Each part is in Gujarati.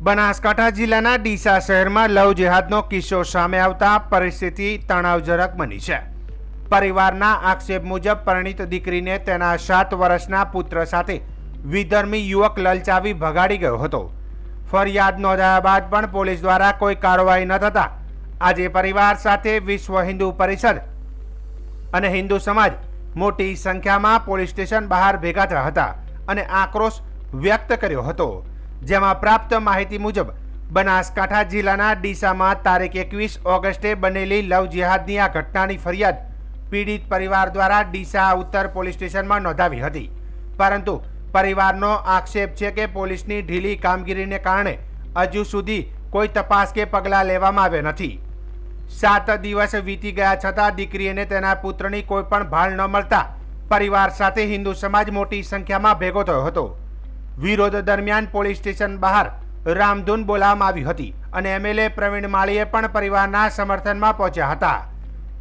બનાસકાંઠા જિલ્લાના ડીસા શહેરમાં લવ જેહાદનો કિસ્સો સામે આવતા પરિસ્થિતિ તણાવજનક બની છે. પરિવારના આક્ષેપ મુજબ પરિણીત દીકરીને તેના સાત વર્ષના પુત્ર સાથે વિધર્મી યુવક લલચાવી ભગાડી ગયો હતો. ફરિયાદ નોંધાયા બાદ પણ પોલીસ દ્વારા કોઈ કાર્યવાહી ન થતા આજે પરિવાર સાથે વિશ્વ હિન્દુ પરિષદ અને હિન્દુ સમાજ મોટી સંખ્યામાં પોલીસ સ્ટેશન બહાર ભેગા થયા હતા અને આક્રોશ વ્યક્ત કર્યો હતો. જેમાં પ્રાપ્ત માહિતી મુજબ, બનાસકાંઠા જિલ્લાના ડીસામાં તારીખ એકવીસ ઓગસ્ટે બનેલી લવ જિહાદની આ ઘટનાની ફરિયાદ પીડિત પરિવાર દ્વારા ડીસા ઉત્તર પોલીસ સ્ટેશનમાં નોંધાવી હતી. પરંતુ પરિવારનો આક્ષેપ છે કે પોલીસની ઢીલી કામગીરીને કારણે હજુ સુધી કોઈ તપાસ કે પગલાં લેવામાં આવ્યા નથી. સાત દિવસ વીતી ગયા છતાં દીકરી અને તેના પુત્રની કોઈ પણ ભાળ ન મળતા પરિવાર સાથે હિન્દુ સમાજ મોટી સંખ્યામાં ભેગો થયો હતો. વિરોધ દરમિયાન પોલીસ સ્ટેશન બહાર રામધૂન બોલાવવામાં આવી હતી અને એમએલએ પ્રવીણ માળીએ પણ પરિવારના સમર્થનમાં પહોંચ્યા હતા.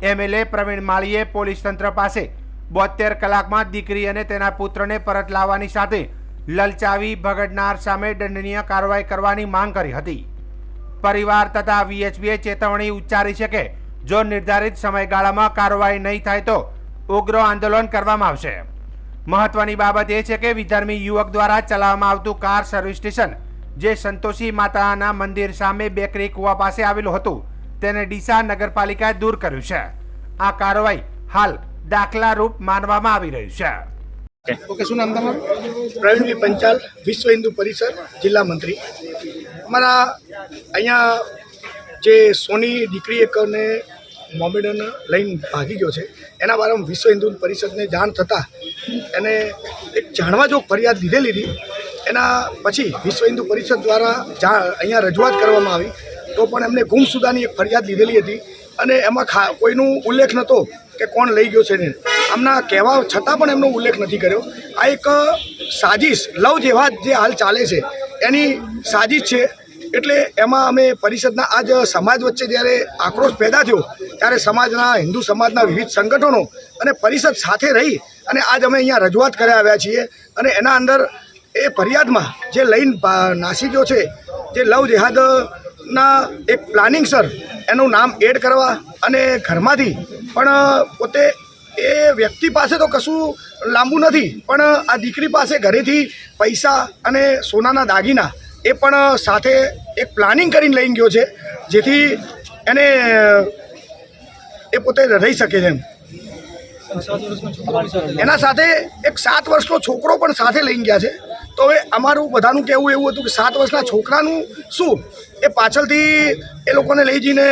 એમએલએ પ્રવીણ માળીએ પોલીસ તંત્ર પાસે બોતેર કલાકમાં દીકરી અને તેના પુત્રને પરત લાવવાની સાથે લલચાવી ભગડનાર સામે દંડનીય કાર્યવાહી કરવાની માંગ કરી હતી. પરિવાર તથા વીએચપીએ ચેતવણી ઉચ્ચારી છે કે જો નિર્ધારિત સમયગાળામાં કાર્યવાહી નહીં થાય તો ઉગ્ર આંદોલન કરવામાં આવશે. મહત્વની બાબત એ છે કે વિધર્મી યુવક દ્વારા ચલાવવામાં આવતું કાર સર્વિસ સ્ટેશન, જે સંતોષી માતાના મંદિર સામે બેકરી કુવા પાસે આવેલું હતું, તેને ડીસા નગરપાલિકાએ દૂર કર્યું છે. આ કાર્યવાહી હાલ દાખલા રૂપ માનવામાં આવી રહ્યું છે. ઓકે, શું નામ તમારું? પ્રવીણભાઈ પંચાલ, વિશ્વ હિન્દુ પરિષદ, જિલ્લા મંત્રી. અમારા અહીંયા જે સોની દીકરી એકને મોમેડન લઈને ભાગી ગયો છે. એના બારામાં વિશ્વ હિન્દુ પરિષદને જાણ થતાં એને એક જાણવા જો ફરિયાદ લીધેલી હતી. એના પછી વિશ્વ હિન્દુ પરિષદ દ્વારા જા, અહીંયા રજૂઆત કરવામાં આવી. તો પણ એમને ગુમસુદાની એક ફરિયાદ લીધેલી હતી. અને એમાં ખા, કોઈનું ઉલ્લેખ નહોતો કે કોણ લઈ ગયો છે ને. આમના કહેવા છતાં પણ એમનો ઉલ્લેખ નથી કર્યો. આ એક સાજિશ, લવ જેવા જે હાલ ચાલે છે, એની સાજિશ છે. એટલે એમાં અમે પરિષદના આજ સમાજ વચ્ચે જ્યારે આક્રોશ પેદા થયો ત્યારે સમાજના, હિન્દુ સમાજના વિવિધ સંગઠનો અને પરિષદ સાથે રહી અને આજ અમે અહીંયા રજૂઆત કર્યા આવ્યા છીએ. અને એના અંદર એ ફરિયાદમાં જે લઈને નાસિકો છે, જે લવ જેહાદના એક પ્લાનિંગ સર, એનું નામ એડ કરવા અને ઘરમાંથી પણ, પોતે એ વ્યક્તિ પાસે તો કશું લાંબુ નથી, પણ આ દીકરી પાસે ઘરેથી પૈસા અને સોનાના દાગીના એ પણ સાથે એક પ્લાનિંગ કરીને લઈને ગયો છે, જેથી એને એ પોતે રહી શકે છે એના સાથે એક સાત વર્ષનો છોકરો પણ સાથે લઈને ગયા છે. તો હવે અમારું બધાનું કહેવું એવું હતું કે સાત વર્ષના છોકરાનું શું? એ પાછળથી એ લોકોને લઈ જઈને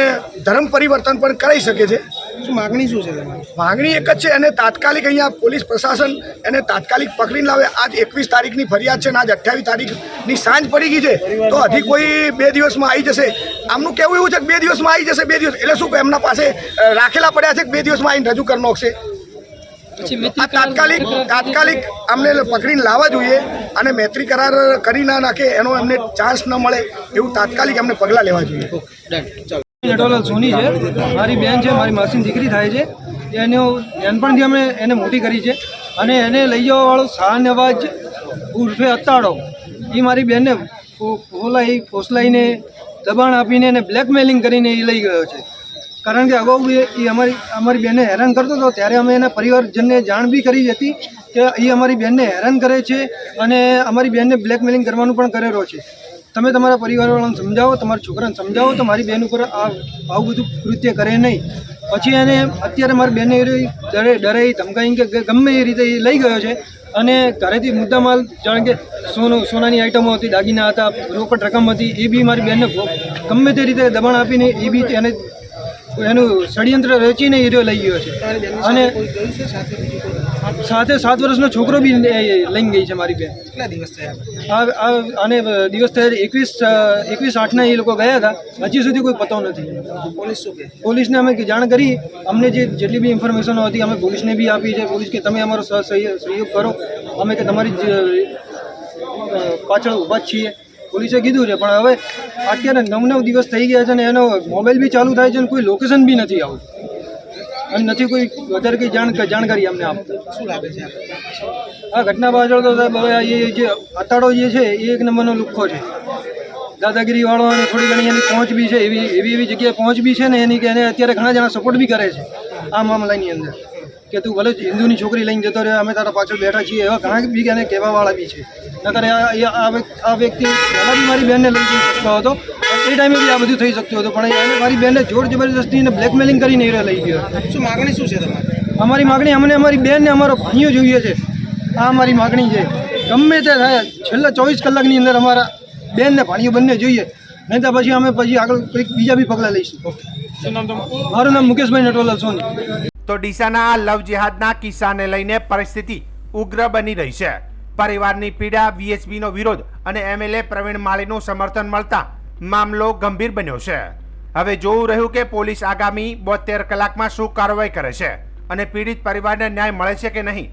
ધર્મ પરિવર્તન પણ કરાવી શકે છે. શું માગણી શું છે માગણી એક જ છે એને તાત્કાલિક અહીંયા પોલીસ પ્રશાસન એને તાત્કાલિક પકડીને લાવે. આજ એકવીસ તારીખની ફરિયાદ છે ને આજ અઠ્યાવીસ તારીખની સાંજ પડી ગઈ છે તો હજી કોઈ બે દિવસમાં આવી જશે. આમનું કેવું એવું છે કે બે દિવસમાં આવી જશે બે દિવસ. એટલે શું કે એમના પાસે રાખેલા પડ્યા છે કે બે દિવસમાં આવીને રજૂ કરી નાખશે? આ તાત્કાલિક તાત્કાલિક અમને પકડીને લાવવા જોઈએ અને મૈત્રી કરાર કરી ના નાખે એનો એમને ચાન્સ ન મળે એવું તાત્કાલિક અમને પગલાં લેવા જોઈએ. નટોલાલ સોની છે. મારી બેન છે, મારી માસીની દીકરી થાય છે. એનો નાનપણથી અમે એને મોટી કરી છે. અને એને લઈ જવાવાળો શાહનવાજ ઉર્ફે અતાડો એ મારી બેનને ફોલાઈ, ફોસલાઈને, દબાણ આપીને એને બ્લેકમેલિંગ કરીને એ લઈ ગયો છે. કારણ કે અગાઉ એ અમારી અમારી બેનને હેરાન કરતો હતો. ત્યારે અમે એના પરિવારજનને જાણ બી કરી હતી કે એ અમારી બેનને હેરાન કરે છે અને અમારી બેનને બ્લેકમેલિંગ કરવાનું પણ કરેલો છે. તમે તમારા પરિવારવાળાને સમજાવો તમારા છોકરાને સમજાવો તો મારી બહેન ઉપર આ આવું બધું કૃત્ય કરે નહીં. પછી એને અત્યારે મારી બેનને ડરે ડરે ધમકાઈ કે ગમે એ રીતે એ લઈ ગયો છે. અને ઘરેથી મુદ્દામાલ જાણે કે સોનું સોનાની આઈટમો હતી દાગીના હતા રોકડ રકમ હતી એ બી મારી બેનને ગમે તે રીતે દબાણ આપીને એ બી એને એનું ષડયંત્ર રચીને એ લઈ ગયો છે. અને સાથે સાત વર્ષનો છોકરો બી લઈને ગઈ છે મારી બેન. કેટલા દિવસ થયા? આ અને દિવસ થયા એકવીસ એકવીસ આઠના એ લોકો ગયા હતા. હજી સુધી કોઈ પતો નથી. પોલીસ શું કે? પોલીસને અમે જાણ કરી. અમને જે જેટલી બી ઇન્ફોર્મેશનો હતી અમે પોલીસને બી આપી છે. પોલીસ કે તમે અમારો સહ- સહયોગ કરો. અમે કે તમારી પાછળ ઊભા જ છીએ. પોલીસે કીધું છે પણ હવે અત્યારે નવ નવ દિવસ થઈ ગયા છે ને એનો મોબાઈલ બી ચાલુ થાય છે ને કોઈ લોકેશન બી નથી આવતું અને નથી કોઈ વધારે કંઈ જાણ જાણકારી અમને આપતું. શું લાગે છે? આ ઘટના પાછળ તો સાહેબ હવે એ જે અતાડો જે છે એ એક નંબરનો લુખ્ખો છે. દાદાગીરી વાળો અને થોડી ઘણી એની પહોંચ બી છે એવી એવી એવી જગ્યાએ પહોંચ બી છે ને એની કે એને અત્યારે ઘણા જણા સપોર્ટ બી કરે છે આ મામલાની અંદર. કે તું ભલે હિન્દુની છોકરી લઈને જતો રહે અમે તારા પાછળ બેઠા છીએ એવા ઘણા બી એને કહેવાવાળા બી છે. નકર આ વ્યક્તિ- પહેલાં બી મારી બેનને લઈ જઈ શકતો હતો એ ટાઈમે બી આ બધું થઈ શકતું હતું. પણ એને મારી બહેનને જોર જબરજસ્તી અને બ્લેકમેલિંગ કરીને એ લઈ ગયો. શું માગણી શું છે તમારી? અમારી માગણી અમને અમારી બહેનને અમારો ભાઈઓ જોઈએ છે. આ અમારી માગણી છે. ગમે તે થાય છેલ્લા ચોવીસ કલાકની અંદર અમારા બેન ને ભાઈઓ બંને જોઈએ. નહીં તો પછી અમે પછી આગળ કંઈક બીજા બી પગલાં લઈશું. મારું નામ મુકેશભાઈ નટોલાલ સોની તો ડીસાના આ લવ જેહાદના કિસ્સાને લઈને પરિસ્થિતિ ઉગ્ર બની રહી છે. પરિવારની પીડા વીએચપીનો વિરોધ અને એમએલએ પ્રવીણ માળીનું સમર્થન મળતા મામલો ગંભીર બન્યો છે. હવે જોવું રહ્યું કે પોલીસ આગામી બોતેર કલાકમાં શું કાર્યવાહી કરે છે અને પીડિત પરિવારને ન્યાય મળે છે કે નહીં